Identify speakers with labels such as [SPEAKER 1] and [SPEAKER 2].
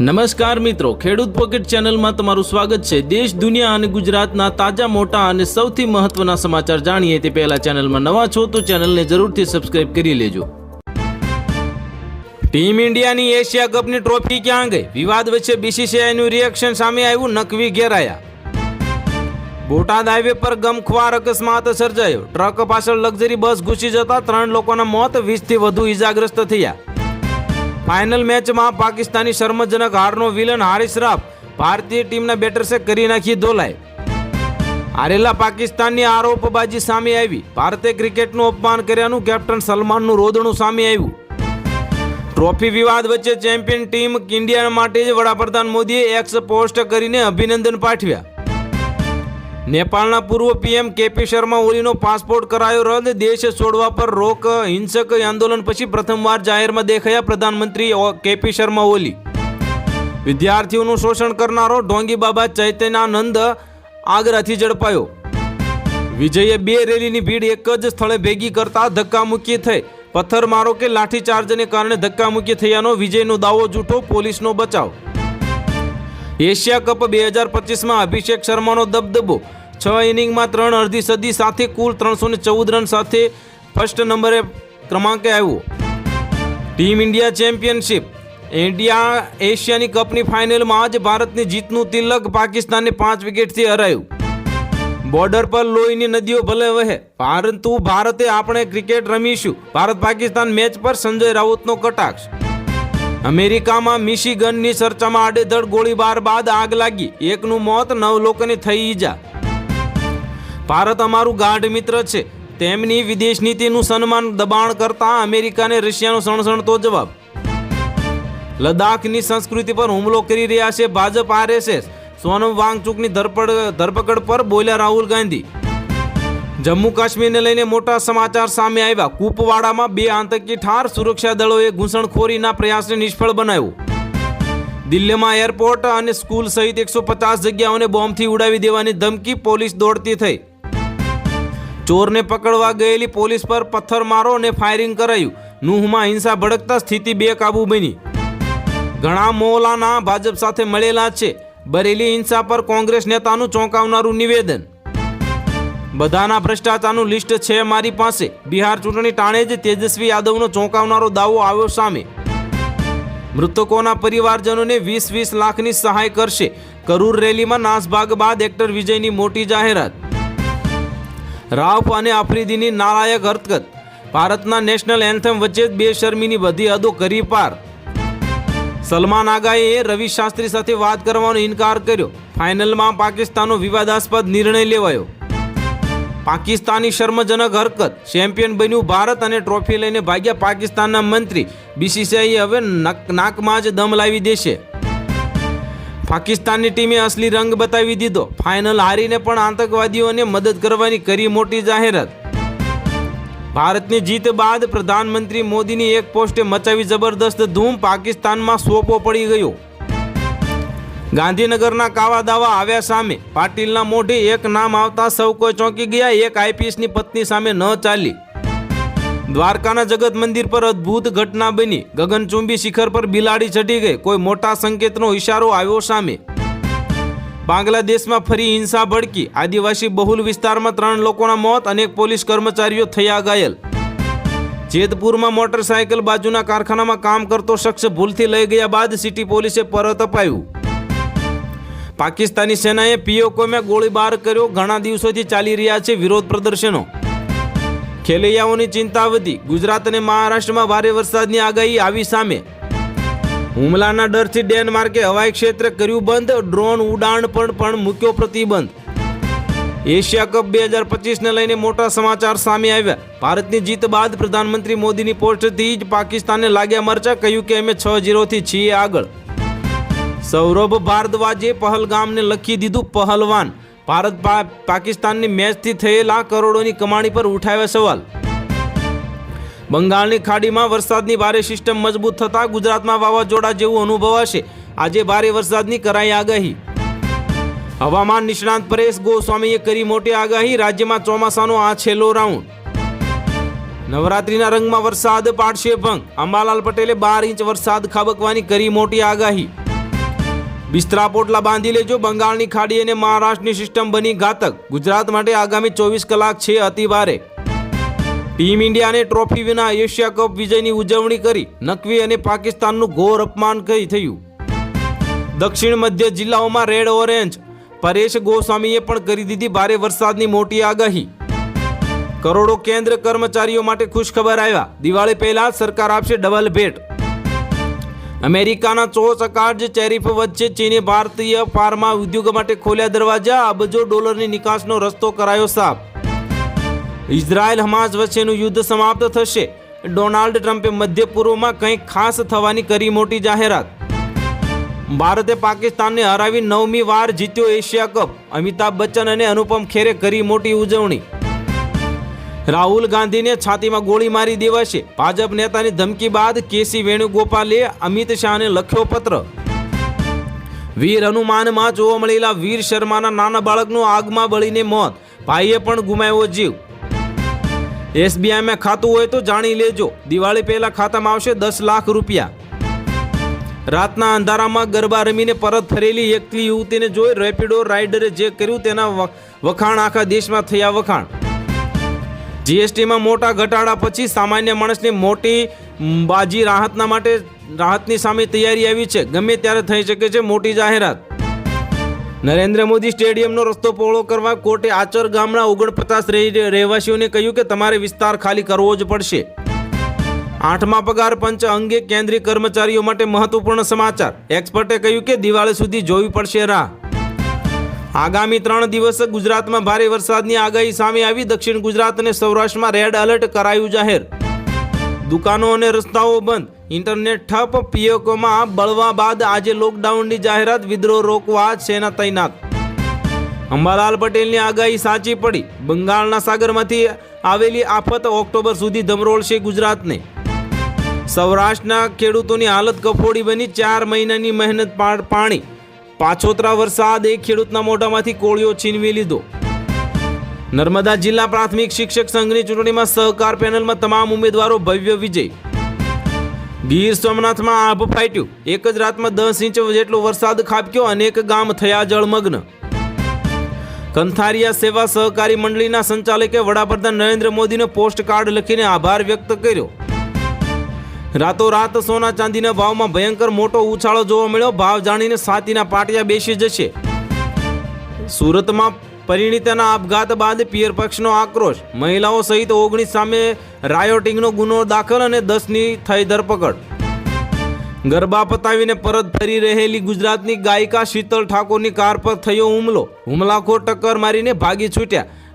[SPEAKER 1] નમસ્કાર મિત્રો, ખેડૂત પોકેટ ચેનલમાં તમારું સ્વાગત છે. દેશ, દુનિયા અને ગુજરાતના તાજા, મોટા અને સૌથી મહત્વના સમાચાર જાણીએ તે પહેલા ચેનલમાં નવા છો તો ચેનલને જરૂરથી સબસ્ક્રાઇબ કરી લેજો. ટીમ ઇન્ડિયાની એશિયા કપની ટ્રોફી ક્યાં ગઈ? વિવાદ વચ્ચે બીસીસીઆઈનું રિએક્શન સામે આવ્યું, નકવી ઘેરાયા. બોટાદ હાઈવે પર ગમખ્વાર અકસ્માત સર્જાયો. ટ્રક પાછળ લક્ઝરી બસ ઘૂસી જતા ત્રણ લોકોના મોત, વીસથી વધુ ઈજાગ્રસ્ત થયા. ફાઇનલ મેચમાં પાકિસ્તાની શર્મજનક હારનો વિલન હારિસ રાફ ભારતીય ટીમના બેટર્સે કરી નાખી ધોલાય હારેલા પાકિસ્તાનની આરોપબાજી સામે આવી. ભારતે ક્રિકેટનું અપમાન કર્યાનું કેપ્ટન સલમાનનું રોદણું સામે આવ્યું. ટ્રોફી વિવાદ વચ્ચે ચેમ્પિયન ટીમ ઇન્ડિયા માટે જ વડાપ્રધાન મોદીએ એક્સ પોસ્ટ કરીને અભિનંદન પાઠવ્યા. નેપાળના પૂર્વ પીએમ કેપી શર્મા ઓલીનો પાસપોર્ટ કરાયો રદ, દેશ છોડવા પર રોક, હિંસક આંદોલન પછી પ્રથમવાર જાહેરમાં દેખાયા પ્રધાનમંત્રી કેપી શર્મા ઓલી. વિદ્યાર્થીઓનું શોષણ કરનારો ઢોંગી બાબા ચૈતન્યાનંદ આગ્રાથી ઝડપાયો. વિજયે બે રેલીની ભીડ એક જ સ્થળે ભેગી કરતા ધક્કામુક્કી થઈ. પથ્થરમારો કે લાઠીચાર્જને કારણે ધક્કામુક્કી થયાનો વિજયનો દાવો જૂઠો, પોલીસનો બચાવ. એશિયા કપ બે હજાર પચીસમાં અભિષેક શર્માનો દબદબો. છ ઇનિંગમાં ત્રણ અડધી સદી સાથે કુલ ત્રણસો ચૌદ રન સાથે ફર્સ્ટ નંબરે ક્રમાંકે આવ્યો. Team India championship. ઇન્ડિયા એશિયાની કપની ફાઇનલમાં આજ ભારતની જીતનું તિલક પાકિસ્તાનને પાંચ વિકેટથી હરાયું. બોર્ડર પર લોહીની નદીઓ ભલે વહે, પરંતુ ભારતે આપણે ક્રિકેટ રમીશું. ભારત પાકિસ્તાન મેચ પર સંજય રાઉતનો કટાક્ષ. અમેરિકામાં મિશિગનની ચર્ચામાં આડેધડ ગોળીબાર બાદ આગ લાગી. એકનું મોત નવ લોકોને થઈ ઈજા. ભારત અમારું ગાઢ મિત્ર છે. તેમની વિદેશ નીતિનું સન્માન દબાણ કરતા અમેરિકાને રશિયાનો સણસણતો જવાબ. લદ્દાખની સંસ્કૃતિ પર હુમલો કરી રહ્યા છે ભાજપ આરએસએસ. સોનમ વાંગચુકની ધરપડ ધરપકડ પર બોલ્યા રાહુલ ગાંધી. જમ્મુ કાશ્મીરને લઈને મોટા સમાચાર સામે આવ્યા. કુપવાડામાં બે આતંકી ઠાર સુરક્ષા દળોએ ઘૂસણખોરીના પ્રયાસને નિષ્ફળ બનાવ્યો. દિલ્હીમાં એરપોર્ટ અને સ્કૂલ સહિત એકસો પચાસ જગ્યાઓને બોમ્બથી ઉડાવી દેવાની ધમકી પોલીસ દોડતી થઈ. ચોરને પકડવા ગયેલી પોલીસ પર પથ્થરમારો અને ફાયરિંગ કરાયું. નુહમાં હિંસા ભડકતા સ્થિતિ બેકાબુ બની. ઘણા મોલાના ભાજપ સાથે મળેલા છે. બરેલી હિંસા પર કોંગ્રેસ નેતાનું ચોંકાવનારું નિવેદન. બધાના ભ્રષ્ટાચારનું લિસ્ટ છે મારી પાસે. બિહાર ચૂંટણી ટાણે જ તેજસ્વી યાદવનો ચોંકાવનારો દાવો આવ્યો સામે. મૃતકોના પરિવારજનોને વીસ વીસ લાખની સહાય કરશે. કરૂર રેલીમાં નાસભાગ બાદ એક્ટર વિજયની મોટી જાહેરાત. રાવ અને આફ્રિદીની નાલાયક હરકત. ભારતના નેશનલ એન્થમ વચ્ચે બે શર્મીની બધી હદો કરી પાર. સલમાન આગાએ રવિ શાસ્ત્રી સાથે વાત કરવાનો ઇનકાર કર્યો. ફાઇનલમાં પાકિસ્તાનનો વિવાદાસ્પદ નિર્ણય લેવાયો. પાકિસ્તાની શર્મજનક હરકત. ચેમ્પિયન બન્યું ભારત અને ટ્રોફી લઈને ભાગ્યા પાકિસ્તાનના મંત્રી. બીસીસીઆઈ હવે નાકમાં જ દમ લાવી દેશે. પાકિસ્તાનની ટીમે અસલી રંગ બતાવી દીધો. ફાઇનલ હારીને પણ આતંકવાદીઓને મદદ કરવાની કરી મોટી જાહેરાત. ભારતની જીત બાદ પ્રધાનમંત્રી મોદીની એક પોસ્ટે મચાવી જબરદસ્ત ધૂમ પાકિસ્તાનમાં સોપો પડી ગયો. ગાંધીનગરના કાવા દાવા આવ્યા સામે પાટીલના મોઢે એક નામ આવતા સૌ કોઈ ચોંકી ગયા, એક આઈપીએસની પત્ની સામે ન ચાલી. દ્વારકાના જગત મંદિર પર અદ્ભુત ઘટના બની. ગગનચુંબી શિખર પર બિલાડી ચઢી ગઈ. કોઈ મોટા સંકેતનો ઇશારો આવ્યો સામે. બાંગ્લાદેશમાં ફરી હિંસા ભડકી. આદિવાસી બહુલ વિસ્તારમાં ત્રણ લોકોના મોત, અનેક પોલીસ કર્મચારીઓ થયા ઘાયલ. જેતપુરમાં મોટરસાયકલ બાજુના કારખાનામાં કામ કરતો શખ્સ ભૂલથી લઈ ગયા બાદ સિટી પોલીસે પરત અપાયું. પાકિસ્તાની સેનાએ પીઓકોમે ગોળીબાર કર્યો. ઘણા દિવસોથી ચાલી રહ્યા છે વિરોધ પ્રદર્શનો. ખેલૈયાઓની ચિંતા વધી ગુજરાત અને મહારાષ્ટ્રમાં ભારે વરસાદની આગાહી આવી સામે. હુમલાના ડરથી ડેનમાર્કે હવાઈ ક્ષેત્ર કર્યું બંધ. ડ્રોન ઉડાણ પર પણ મૂક્યો પ્રતિબંધ. એશિયા કપ બે હજાર પચીસને લઈને મોટા સમાચાર સામે આવ્યા. ભારતની જીત બાદ પ્રધાનમંત્રી મોદીની પોસ્ટથી જ પાકિસ્તાનને લાગ્યા મરચા. કહ્યું કે અમે છ જીરોથી છીએ આગળ. સૌરભ ભારદ્વાજે પહલગામને લખી દીધું પહલવાન. ભારત પાકિસ્તાનની મેચથી થયેલા કરોડોની કમાણી પર ઉઠાવ્યા સવાલ. બંગાળની ખાડીમાં વરસાદની ભારે સિસ્ટમ મજબૂત થતાં ગુજરાતમાં વાવાઝોડા જેવું અનુભવાશે. આજે ભારે વરસાદની કરાઈ આગાહી. હવામાન નિષ્ણાંત પરેશ ગોસ્વામીએ કરી મોટી આગાહી, રાજ્યમાં ચોમાસાનો આ છેલ્લો રાઉન્ડ. નવરાત્રીના રંગમાં વરસાદ પાડશે ભંગ. અંબાલાલ પટેલે બાર ઇંચ વરસાદ ખાબકવાની કરી મોટી આગાહી. બિસ્તરા પોટલા બાંધી લેજો. બંગાળની ખાડી અને મહારાષ્ટ્રની સિસ્ટમ બની ઘાતક. ગુજરાત માટે આગામી ચોવીસ કલાક છે અતિ ભારે ટીમ ઇન્ડિયાને ટ્રોફી વિના એશિયા કપ વિજયની ઉજવણી કરી. નકવી અને પાકિસ્તાનનું ઘોર અપમાન કઈ થયું? દક્ષિણ મધ્ય જિલ્લાઓમાં રેડ ઓરેન્જ. પરેશ ગોસ્વામીએ પણ કરી દીધી ભારે વરસાદની મોટી આગાહી. કરોડો કેન્દ્ર કર્મચારીઓ માટે ખુશખબર આવ્યા. દિવાળી પહેલા સરકાર આપશે ડબલ ભેટ. અમેરિકાના ચોસકાર્જ ટેરિફ વચ્ચે ચીને ભારતીય ફાર્મા ઉદ્યોગ માટે ખોલ્યા દરવાજા. અબજો ડોલરની નિકાસનો રસ્તો કરાયો સાફ. ઇઝરાયલ હમાસ વચ્ચેનું યુદ્ધ સમાપ્ત થશે. ડોનાલ્ડ ટ્રમ્પે મધ્ય પૂર્વમાં કંઈક ખાસ થવાની કરી મોટી જાહેરાત. ભારતે પાકિસ્તાનને હરાવી નવમી વાર જીત્યો એશિયા કપ. અમિતાભ બચ્ચન અને અનુપમ ખેરે કરી મોટી ઉજવણી. રાહુલ ગાંધીને છાતીમાં ગોળી મારી દેવાશે. ભાજપ નેતાની ધમકી બાદ કેસી વેણુગોપાલે અમિત શાહને લખ્યો પત્ર. વીર હનુમાનમાં જોવા મળેલા વીર શર્માના નાના બાળકનું આગમાં બળીને મોત. ભાઈએ પણ ગુમાવ્યો જીવ. એસબીઆઈમાં ખાતું હોય તો જાણી લેજો. દિવાળી પહેલા ખાતામાં આવશે દસ લાખ રૂપિયા. રાતના અંધારામાં ગરબા રમીને પરત ફરેલી એકલી યુવતીને જોઈ રેપિડો રાઇડરે જે કર્યું તેના વખાણ આખા દેશમાં થયા વખાણ. જીએસટીમાં મોટા ઘટાડા પછી સામાન્ય માણસને મોટી બાજી રાહતના માટે રાહતની સામે તૈયારી આવી છે. ગમે ત્યારે થઈ શકે છે મોટી જાહેરાત. નરેન્દ્ર મોદી સ્ટેડિયમનો રસ્તો પહોળો કરવા કોર્ટે આચર ગામના ઓગણપચાસ રહેવાસીઓને કહ્યું કે તમારે વિસ્તાર ખાલી કરવો જ પડશે. આઠમા પગાર પંચ અંગે કેન્દ્રીય કર્મચારીઓ માટે મહત્વપૂર્ણ સમાચાર. એક્સપર્ટે કહ્યું કે દિવાળી સુધી જોવી પડશે રાહ. આગામી ત્રણ દિવસ ગુજરાતમાં ભારે વરસાદની આગાહી સામે આવી. દક્ષિણ ગુજરાત અને સૌરાષ્ટ્રમાં રેડ એલર્ટ કરાયું જાહેર. દુકાનો અને રસ્તાઓ બંધ. ઇન્ટરનેટ ઠપ, પીએકોમાં બળવા બાદ આજે લોકડાઉનની જાહેરાત વિદ્રોહ રોકવા સેના તૈનાત. અંબાલાલ પટેલની આગાહી સાચી પડી. બંગાળના સાગરમાંથી આવેલી આફત ઓક્ટોબર સુધી ધમરોળશે ગુજરાતને. સૌરાષ્ટ્રના ખેડૂતોની હાલત કફોડી બની. ચાર મહિનાની મહેનત પાણી. પાછોતરા વરસાદ એ ખેડૂતના મોઢામાંથી કોળિયો છીનવી લીધો. નર્મદા જિલ્લા પ્રાથમિક શિક્ષક સંઘની ચૂંટણીમાં સહકાર પેનલમાં તમામ ઉમેદવારો ભવ્ય વિજય. ગીર સોમનાથમાં આભ ફાટ્યું. એક જ રાતમાં દસ ઇંચ જેટલો વરસાદ ખાબક્યો, અનેક ગામ થયા જળમગ્ન. કંથારિયા સેવા સહકારી મંડળીના સંચાલકે વડાપ્રધાન નરેન્દ્ર મોદીને પોસ્ટ કાર્ડ લખીને આભાર વ્યક્ત કર્યો. રાતોરાત સોના ચાંદીના ભાવમાં ભયંકર મોટો ઉછાળો જોવા મળ્યો. ભાવ જાણીને સાતીના પાટિયા બેસી જશે. સુરતમાં પરિણીતાના આપઘાત બાદ પિયર પક્ષનો આક્રોશ. મહિલાઓ સહિત ઓગણીસ સામે રાયોટિંગનો ગુનો દાખલ અને દસની થઈ ધરપકડ. ગરબા પતાવીને પરત ફરી રહેલી ગુજરાતની ગાયિકા શીતલ ઠાકોરની કાર પર થયો હુમલો. હુમલાખોર ટક્કર મારીને ભાગી છૂટ્યા.